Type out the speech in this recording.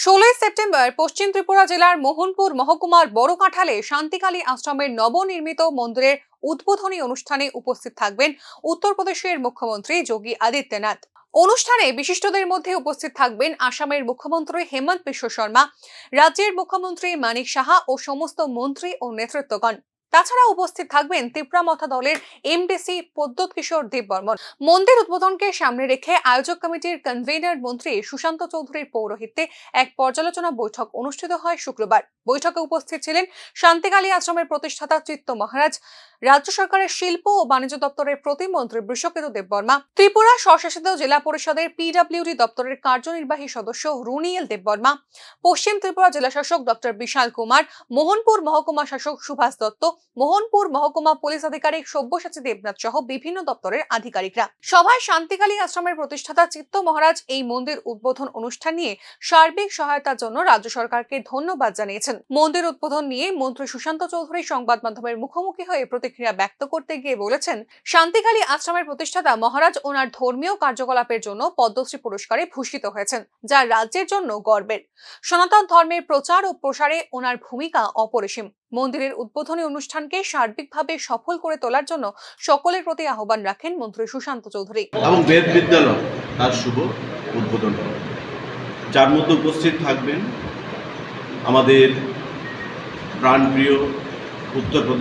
ষোলোই সেপ্টেম্বর পশ্চিম ত্রিপুরা জেলার মোহনপুর মহকুমার বড় কাঁঠালে শান্তিকালী আশ্রমের নবনির্মিত মন্দিরের উদ্বোধনী অনুষ্ঠানে উপস্থিত থাকবেন উত্তরপ্রদেশের মুখ্যমন্ত্রী যোগী আদিত্যনাথ। অনুষ্ঠানে বিশিষ্টদের মধ্যে উপস্থিত থাকবেন আসামের মুখ্যমন্ত্রী হেমন্ত বিশ্ব শর্মা, রাজ্যের মুখ্যমন্ত্রী মানিক সাহা ও সমস্ত মন্ত্রী ও নেতৃত্বগণ। তাছাড়া উপস্থিত থাকবেন তিপ্রামথা দলের এমডিসি পদ্মত কিশোর দেববর্মন। মন্দির উদ্বোধনকে সামনে রেখে আয়োজক কমিটির কনভেনার মন্ত্রী সুশান্ত চৌধুরীর পৌরোহিত্যে এক পর্যালোচনা বৈঠক অনুষ্ঠিত হয় শুক্রবার। বৈঠকে উপস্থিত ছিলেন শান্তিকালী আশ্রমের প্রতিষ্ঠাতা চিত্ত মহারাজ রাজ্য সরকারের শিল্প ও বাণিজ্য দপ্তরের প্রতিমন্ত্রী বৃষকেতু দেববর্মা, ত্রিপুরা স্বশাসিত জেলা পরিষদের পিডাব্লিউডি দপ্তরের কার্যনির্বাহী সদস্য রুনিয়েল দেববর্মা, পশ্চিম ত্রিপুরা জেলা শাসক ডক্টর বিশাল কুমার, মোহনপুর মহকুমা শাসক সুভাষ দত্ত, মোহনপুর মহকুমা পুলিশ আধিকারিক সব্যসাচী দেবনাথ সহ বিভিন্ন দপ্তরের আধিকারিকরা। সভায় শান্তিকালী আশ্রমের প্রতিষ্ঠাতা চিত্ত মহারাজ এই মন্দির উদ্বোধন অনুষ্ঠান নিয়ে সার্বিক সহায়তার জন্য রাজ্য সরকারকে ধন্যবাদ জানিয়েছেন। মন্দির উদ্বোধন নিয়ে মন্ত্রী সুশান্ত চৌধুরী সংবাদ মাধ্যমের মুখোমুখি হয়ে প্রতিক্রিয়া ব্যক্ত করতে গিয়ে বলেছেন শান্তিকালী আশ্রমের প্রতিষ্ঠাতা মহারাজ ওনার ধর্মীয় কার্যকলাপের জন্য পদ্মশ্রী পুরস্কারে ভূষিত হয়েছেন, যা রাজ্যের জন্য গর্বের। সনাতন ধর্মের প্রচার ও প্রসারে ওনার ভূমিকা অপরিসীম। মন্দিরের উদ্বোধনী অনুষ্ঠানকে সার্বিকভাবে সফল করে তোলার জন্য সকলের প্রতি আহ্বান রাখেন মন্ত্রী সুশান্ত চৌধুরী। এবং বেদ বিদ্যালয় তার শুভ উদ্বোধন যার মধ্যে উপস্থিত থাকবেন আমাদের প্রাণপ্রিয় উত্তরপ্রদেশ